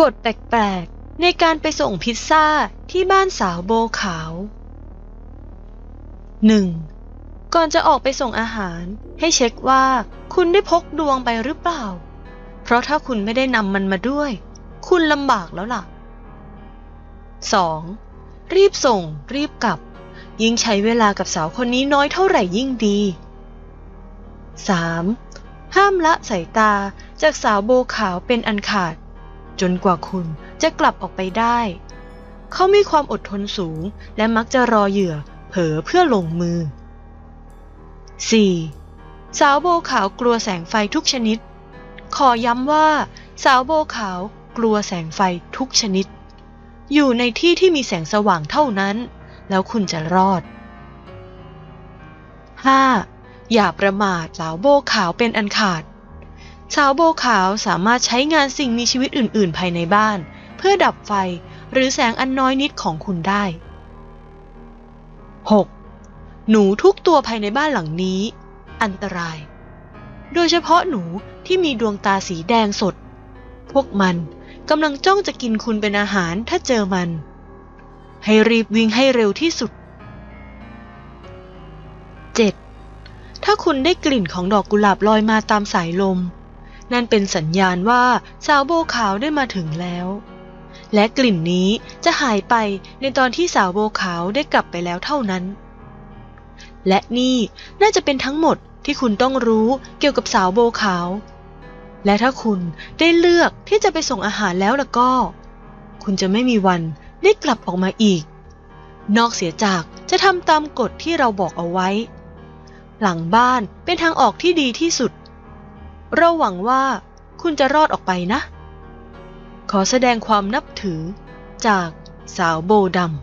กฎแปลกๆ ในการไปส่งพิซซ่าที่บ้านสาวโบขาว 1. ก่อนจะออกไปส่งอาหาร ให้เช็คว่าคุณได้พกดวงไปหรือเปล่า เพราะถ้าคุณไม่ได้นำมันมาด้วย คุณลำบากแล้วล่ะ 2. รีบส่ง รีบกลับ ยิ่งใช้เวลากับสาวคนนี้น้อยเท่าไหร่ยิ่งดี 3. ห้ามละสายตาจากสาวโบขาวเป็นอันขาด จนกว่าคุณจะกลับออกไปได้ เขามีความอดทนสูงและมักจะรอเหยื่อเผลอเพื่อลงมือ 4. สาวโบขาวกลัวแสงไฟทุกชนิด ขอย้ำว่า สาวโบขาวกลัวแสงไฟทุกชนิด อยู่ในที่ที่มีแสงสว่างเท่านั้น แล้วคุณจะรอด 5. อย่าประมาทสาวโบขาวเป็นอันขาด สาวโบขาวสามารถใช้งานสิ่งมีชีวิตอื่น ๆ ภายในบ้าน เพื่อดับไฟหรือแสงอันน้อยนิดของคุณได้ 6. หนูทุกตัวภายในบ้านหลังนี้ อันตราย โดยเฉพาะหนูที่มีดวงตาสีแดงสด พวกมันกำลังจ้องจะกินคุณเป็นอาหารถ้าเจอมัน ให้รีบวิ่งให้เร็วที่สุด 7. ถ้าคุณได้กลิ่นของดอกกุหลาบลอยมาตามสายลม นั่นเป็นสัญญาณว่าสาวโบขาวได้มาถึงแล้ว และกลิ่นนี้จะหายไปในตอนที่สาวโบขาวได้กลับไปแล้วเท่านั้น และนี่น่าจะเป็นทั้งหมดที่คุณต้องรู้เกี่ยวกับสาวโบขาว และถ้าคุณได้เลือกที่จะไปส่งอาหารแล้วล่ะก็ คุณจะไม่มีวันได้กลับออกมาอีก นอกเสียจากจะทำตามกฎที่เราบอกเอาไว้ หลังบ้านเป็นทางออกที่ดีที่สุด เราหวังว่าคุณจะรอดออกไปนะ ขอแสดงความนับถือจากสาวโบดำ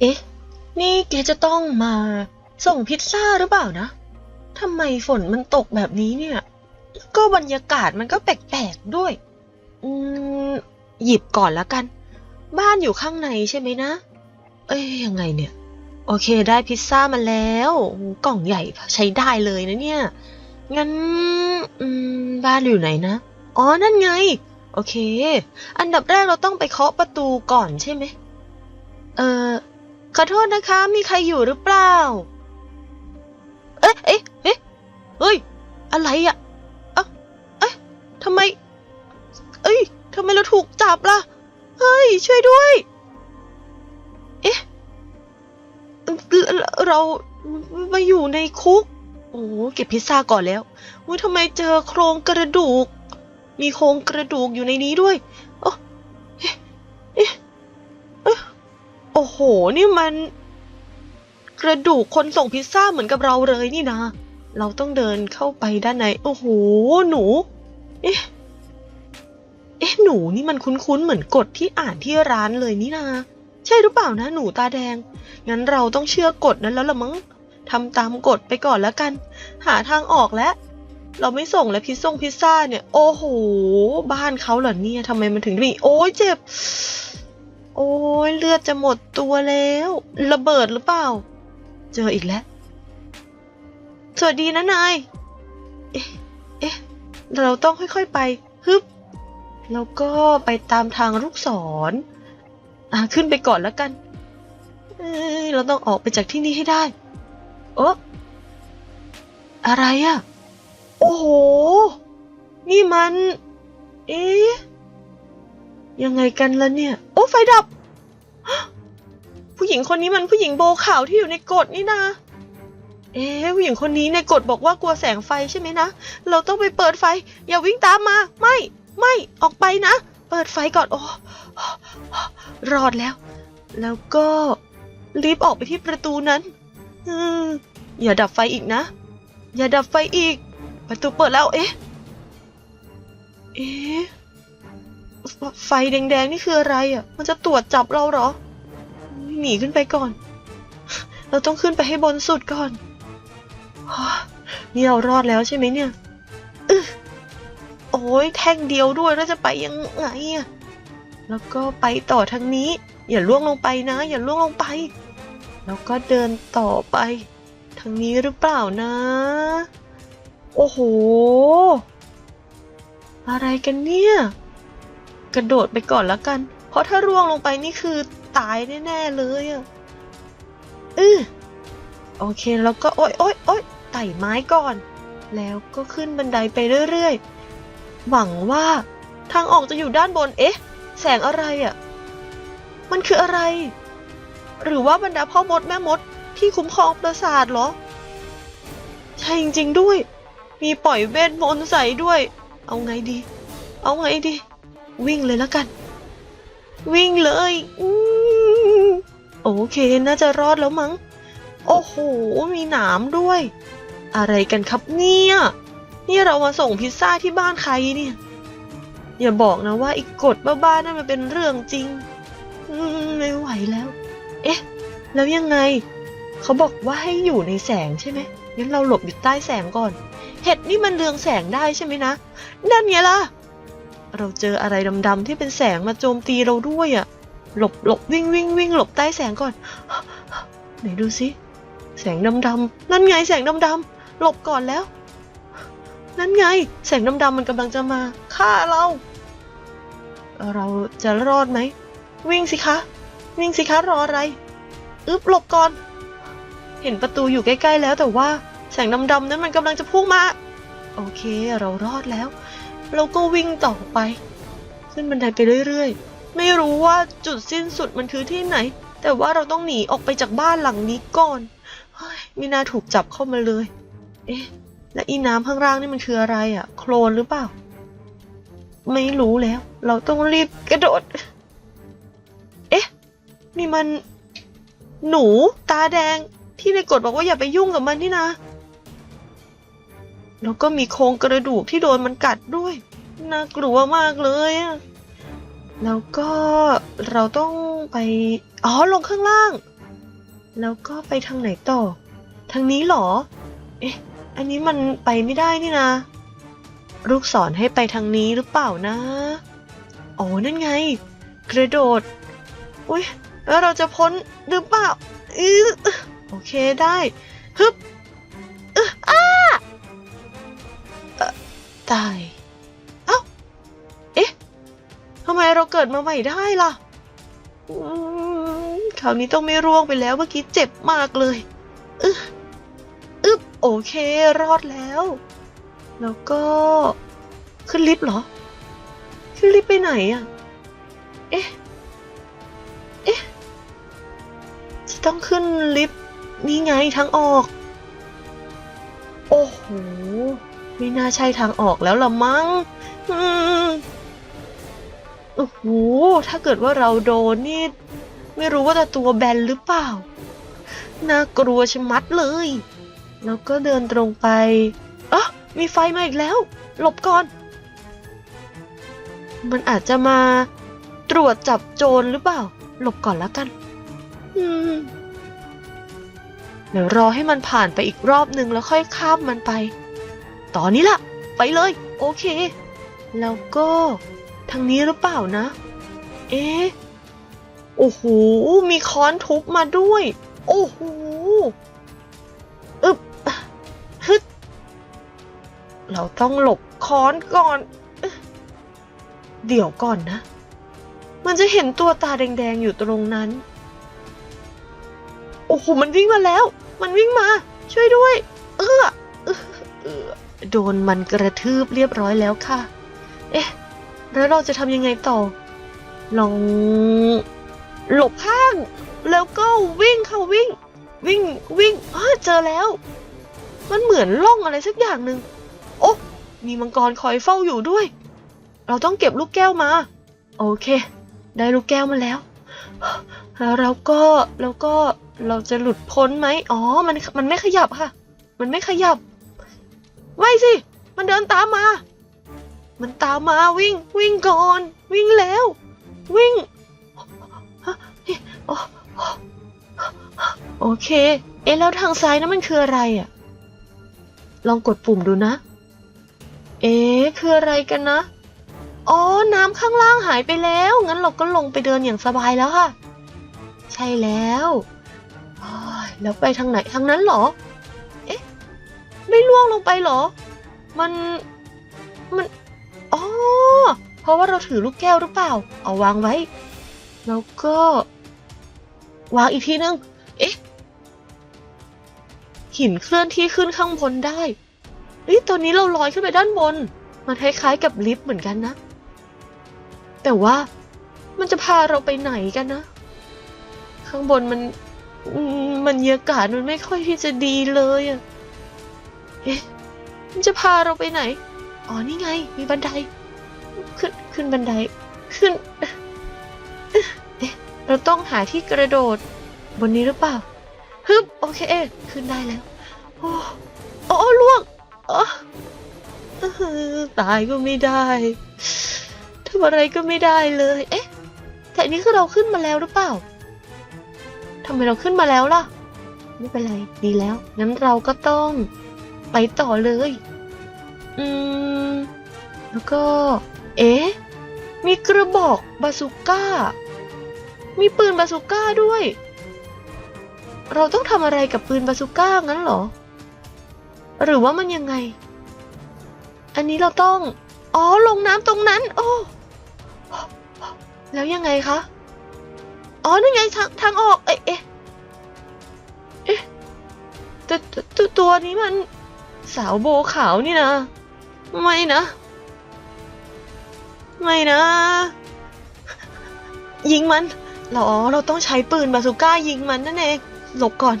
เอ๊ะ นี่แกจะต้องมาส่งพิซซ่าหรือเปล่านะ ทำไมฝนมันตกแบบนี้เนี่ยก็บรรยากาศมันก็แปลกๆด้วย อืม หยิบก่อนล้วกัน บ้านอยู่ข้างในใช่ไหมนะ เอ้ยยังไงเนี่ย โอเคได้พิซซ่ามาแล้วกล่องใหญ่ใช้ได้เลยนะเนี่ย งั้นบ้านอยู่ไหนนะ อ๋อ นั่นไง โอเค อันดับแรกเราต้องไปเคาะประตูก่อนใช่ไหม เออขอโทษนะคะ มีใครอยู่หรือเปล่า เอ๊ะ เอ๊ะ เอ๊ะ เฮ้ย อะไรอะ่ะเอ๊ะเอ๊ะทำไม เอ้ยทำไมเราถูกจับล่ะ เฮ้ย ช่วยด้วย เรามาอยู่ในคุก โอ้เก็บพิซซ่าก่อนแล้วอุ้ยทำไมเจอโครงกระดูก มีโครงกระดูกอยู่ในนี้ด้วยโอ้โอ้โห นี่มัน กระดูกคนส่งพิซซ่าเหมือนกับเราเลยนี่นะ เราต้องเดินเข้าไปด้านใน โอ้โห หนู เอ๊ะเอ๊ะหนูนี่มันคุ้นๆ เหมือนกฎที่อ่านที่ร้านเลยนี่นา ใช่หรือเปล่านะหนูตาแดง งั้นเราต้องเชื่อกฎนั้นแล้วละมั้งทำตามกฎไปก่อนแล้วกัน หาทางออกแล้ว เราไม่ส่งแล้วพิซซ่งพิซซ่าเนี่ย โอ้โห บ้านเขาเหรอเนี่ยทำไมมันถึงมีโอ้ยเจ็บ โอ้ยเลือดจะหมดตัวแล้ว ระเบิดหรือเปล่า เจออีกแล้ว สวัสดีนะนาย เอ๊ะ เอ๊ะ เราต้องค่อยๆไป ฮึบ แล้วก็ไปตามทางลูกศร อะขึ้นไปก่อนแล้วกัน เอ้ยเราต้องออกไปจากที่นี่ให้ได้ โอ้อะไรอะโอ้โห นี่มัน เอ๊ะยังไงกันล่ะเนี่ย โอ้ไฟดับ ผู้หญิงคนนี้มันผู้หญิงโบขาวที่อยู่ในกฎนี่นะเอ๊ะผู้หญิงคนนี้ในกฎบอกว่ากลัวแสงไฟใช่ไหมนะ เราต้องไปเปิดไฟ อย่าวิ่งตามมา ไม่ ไม่ ออกไปนะ เปิดไฟก่อน โอ้ รอดแล้ว แล้วก็รีบออกไปที่ประตูนั้น อืมอย่าดับไฟอีกนะ อย่าดับไฟอีก ประตูเปิดแล้ว เอ๊ะ เอ๊ะ ไฟแดงๆนี่คืออะไรอะ มันจะตรวจจับเราเหรอ หนีขึ้นไปก่อน เราต้องขึ้นไปให้บนสุดก่อนฮะนี่เรารอดแล้วใช่ไหมเนี่ย ยแท่งเดียวด้วยแล้วจะไปยังไงอะแล้วก็ไปต่อทางนี้ อย่าล่วงลงไปนะ อย่าล่วงลงไป แล้วก็เดินต่อไปทางนี้หรือเปล่านะ โอ้โห อะไรกันเนี่ย กระโดดไปก่อนแล้วกัน เพราะถ้าร่วงลงไปนี่คือตายแน่ๆเลยอะอือโอเคแล้วก็โอ๊ยโอ๊ยโอ๊ยไต่ไม้ก่อน แล้วก็ขึ้นบันไดไปเรื่อยๆ หวังว่าทางออกจะอยู่ด้านบน เอ๊ะ แสงอะไรอะมันคืออะไร หรือว่าบรรดาพ่อมดแม่มดที่คุ้มครองปราสาทเหรอ ใช่จริง ๆ ด้วย มีปล่อยเวทมนต์ใส่ด้วย เอาไงดี เอาไงดี วิ่งเลยแล้วกัน วิ่งเลยอโอเคน่าจะรอดแล้วมั้ง โอ้โห มีหนามด้วย อะไรกันครับเนี่ย นี่เรามาส่งพิซซ่าที่บ้านใครเนี่ย อย่าบอกนะว่าอีกกฎบ้าๆนั่นมันเป็นเรื่องจริงมไม่ไหวแล้ว เอ๊ะ แล้วยังไง เขาบอกว่าให้อยู่ในแสงใช่ไหมงั้นเราหลบอยู่ใต้แสงก่อน เห็ดนี่มันเรืองแสงได้ใช่ไหมนะ นั่นไงล่ะ เราเจออะไรดำๆที่เป็นแสงมาโจมตีเราด้วยอะ่ะ หลบหลบวิ่งวิ่งวิ่งหลบใต้แสงก่อน ไหนดูสิ แสงดำๆนั่นไงแสงดำๆหลบก่อนแล้ว นั่นไง แสงดำๆมันกำลังจะมาฆ่าเรา เราจะรอดไหม วิ่งสิคะ วิ่งสิคะรออะไร อึบหลบก่อน เห็นประตูอยู่ใกล้ ๆ แล้วแต่ว่าแสงดำๆนั้นมันกำลังจะพุ่งมา โอเคเรารอดแล้ว เราก็วิ่งต่อไป ขึ้นบันไดไปเรื่อยๆ ไม่รู้ว่าจุดสิ้นสุดมันคือที่ไหน แต่ว่าเราต้องหนีออกไปจากบ้านหลังนี้ก่อนไม่น่าถูกจับเข้ามาเลย เอ๊ะ และอีน้ำข้างล่างนี่มันคืออะไรอะ่ะ โคลนหรือเปล่า ไม่รู้แล้ว เราต้องรีบกระโดด เอ๊ะ นี่มัน หนูตาแดงที่ในกฎบอกว่าอย่าไปยุ่งกับมันนี่นะ แล้วก็มีโครงกระดูกที่โดนมันกัดด้วย น่ากลัวมากเลยอะแล้วก็เราต้องไป อ๋อ ลงข้างล่าง แล้วก็ไปทางไหนต่อ ทางนี้เหรอ เอ๊ะ อันนี้มันไปไม่ได้นี่นะ ลูกศรให้ไปทางนี้หรือเปล่านะ โอ๋อนั่นไง กระโดด อุ้ยแล้วเราจะพ้นหรือเปล่าอือโอเคได้ฮึบอึะอ้าตายเอ้าเอ๊ะทำไมเราเกิดมาใหม่ได้ล่ะคราวนี้ต้องไม่ร่วงไปแล้วเมื่อกี้เจ็บมากเลย โอเครอดแล้ว แล้วก็ขึ้นลิฟต์เหรอ ขึ้นลิฟต์ไปไหนอะเอ๊ะ เอ๊ะ จะต้องขึ้นลิฟต์นี่ไงทางออก โอ้โห ไม่น่าใช่ทางออกแล้วละมั้งอืมโอ้โห ถ้าเกิดว่าเราโดนนี่ ไม่รู้ว่าจะตัวแบนหรือเปล่า น่ากลัวชะมัดเลย แล้วก็เดินตรงไปอ๋อมีไฟมาอีกแล้ว หลบก่อน มันอาจจะมาตรวจจับโจรหรือเปล่า หลบก่อนแล้วกัน อืม เดี๋ยวรอให้มันผ่านไปอีกรอบนึงแล้วค่อยข้ามมันไป ตอนนี้ล่ะ ไปเลย โอเค แล้วก็ทางนี้หรือเปล่านะ เอ๊ะ โอ้โห มีค้อนทุบมาด้วย โอ้โห เราต้องหลบค้อนก่อน เดี๋ยวก่อนนะ มันจะเห็นตัวตาแดงๆอยู่ตรงนั้น โอ้โห มันวิ่งมาแล้ว มันวิ่งมา ช่วยด้วย เออเออโดนมันกระทืบเรียบร้อยแล้วค่ะ เอ๊ะ แล้วเราจะทำยังไงต่อ ลอง หลบข้าง แล้วก็วิ่งค่ะวิ่ง วิ่งวิ่งอ้าเจอแล้ว มันเหมือนล่องอะไรสักอย่างหนึ่ง โอ้มีมังกรคอยเฝ้าอยู่ด้วย เราต้องเก็บลูกแก้วมา โอเค ได้ลูกแก้วมาแล้ว แล้วเราก็แล้วก็เราจะหลุดพ้นไหมอ๋อ มันมันไม่ขยับค่ะ มันไม่ขยับไม่สิ มันเดินตามมา มันตามมาวิ่งวิ่งก่อน วิ่งแล้ว วิ่งโอเค เอ๊ะแล้วทางซ้ายนั้นมันคืออะไรอะลองกดปุ่มดูนะ อ๊ะคืออะไรกันนะ อ๋อ น้ำข้างล่างหายไปแล้ว งั้นเราก็ลงไปเดินอย่างสบายแล้วค่ะ ใช่แล้วแล้วไปทางไหนทางนั้นหรอ เอ๊ะ ไม่ล่วงลงไปหรอ มัน มัน อ๋อ เพราะว่าเราถือลูกแก้วหรือเปล่า เอาวางไว้ แล้วก็ วางอีกทีนึง เอ๊ะ หินเคลื่อนที่ขึ้นข้างบนได้ เฮ้ยตอนนี้เราลอยขึ้นไปด้านบน มันคล้ายๆกับลิฟต์เหมือนกันนะ แต่ว่ามันจะพาเราไปไหนกันนะ ข้างบนมันมันเยากาศมันไม่ค่อยที่จะดีเลยอะเอ๊ะมันจะพาเราไปไหน อ๋อนี่ไง มีบันได ขึ้นขึ้นบันได ขึ้น เอ๊ะเราต้องหาที่กระโดด บนนี้หรือเปล่า ฮึบ โอเค ขึ้นได้แล้ว โอ้โอ้ล่วง ตายก็ไม่ได้ทำอะไรก็ไม่ได้เลย เอ๊ะ แต่นนี้คือเราขึ้นมาแล้วหรือเปล่าทำไมเราขึ้นมาแล้วล่ะ ไม่เป็นไร ดีแล้ว งั้นเราก็ต้องไปต่อเลย อืม แล้วก็ เอ๊ะ มีกระบอกบาซูก้า มีปืนบาซูก้าด้วย เราต้องทำอะไรกับปืนบาซูก้างั้นเหรอ หรือว่ามันยังไง อันนี้เราต้อง อ๋อ ลงน้ำตรงนั้น โอ้ แล้วยังไงคะ อ๋อนั่นไงทางทางออก เอ๊ะ เอ๊ะเอ๊ะแต่แต่แต่ตัวนี้มันสาวโบขาวนี่นะ ไม่นะ ไม่นะ ยิงมันเหรอเราต้องใช้ปืนบาซูก้ายิงมันนั่นเองหลบก่อน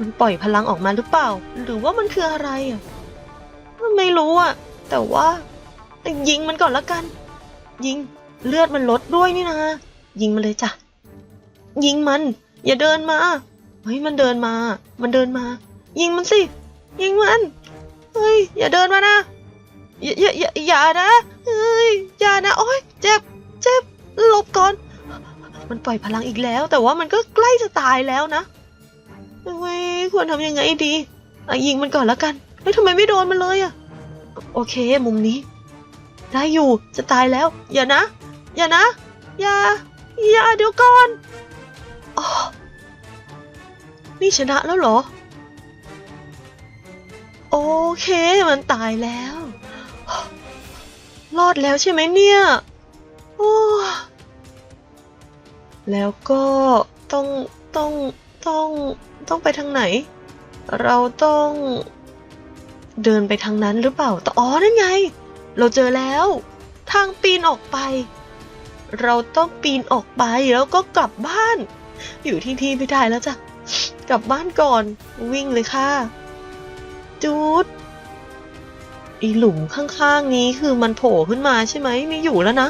มันปล่อยพลังออกมาหรือเปล่า หรือว่ามันคืออะไรอะไม่รู้อะ แต่ว่ายิงมันก่อนละกัน ยิงเลือดมันลดด้วยนี่นะ ยิงมันเลยจ้ะ ยิงมัน อย่าเดินมาเฮ้ยมันเดินมา มันเดินมา ยิงมันสิ ยิงมันเฮ้ยอย่าเดินมานะอย่าอย่าอย่าอย่านะเฮ้ยอย่านะโอ๊ยเจ็บเจ็บหลบก่อน มันปล่อยพลังอีกแล้ว แต่ว่ามันก็ใกล้จะตายแล้วนะ ควรทำยังไงดีอะยิงมันก่อนแล้วกันเฮ้ยทำไมไม่โดนมันเลยอะ โอเค มุมนี้ ได้อยู่จะตายแล้ว อย่านะ อย่านะ อย่า อย่าเดี๋ยวก่อนอ๋อนี่ชนะแล้วเหรอ โอเคมันตายแล้ว รอดแล้วใช่ไหมเนี่ยโอ้แล้วก็ต้องต้อง ต้องต้องไปทางไหน เราต้อง เดินไปทางนั้นหรือเปล่าแต่อ๋อนั่นไง เราเจอแล้ว ทางปีนออกไป เราต้องปีนออกไปแล้วก็กลับบ้าน อยู่ที่ที่ไม่ได้แล้วจ้ะกลับบ้านก่อนวิ่งเลยค่ะจูดอีหลุมข้างๆนี้คือมันโผล่ขึ้นมาใช่ไหมไม่อยู่แล้วนะ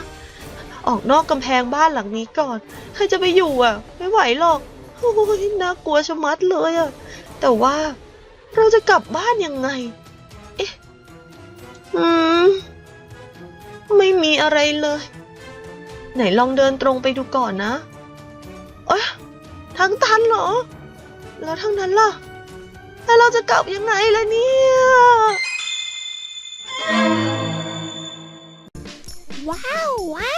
ออกนอกกำแพงบ้านหลังนี้ก่อน ใครจะไปอยู่อะ ไม่ไหวหรอก โอ้ยน่ากลัวชะมัดเลยอะแต่ว่าเราจะกลับบ้านยังไง เอ๊ะ อืม ไม่มีอะไรเลย ไหนลองเดินตรงไปดูก่อนนะเอ้ยทางตันเหรอ แล้วทางนั้นล่ะ แล้วเราจะกลับยังไงล่ะเนี่ย ว้าวว้า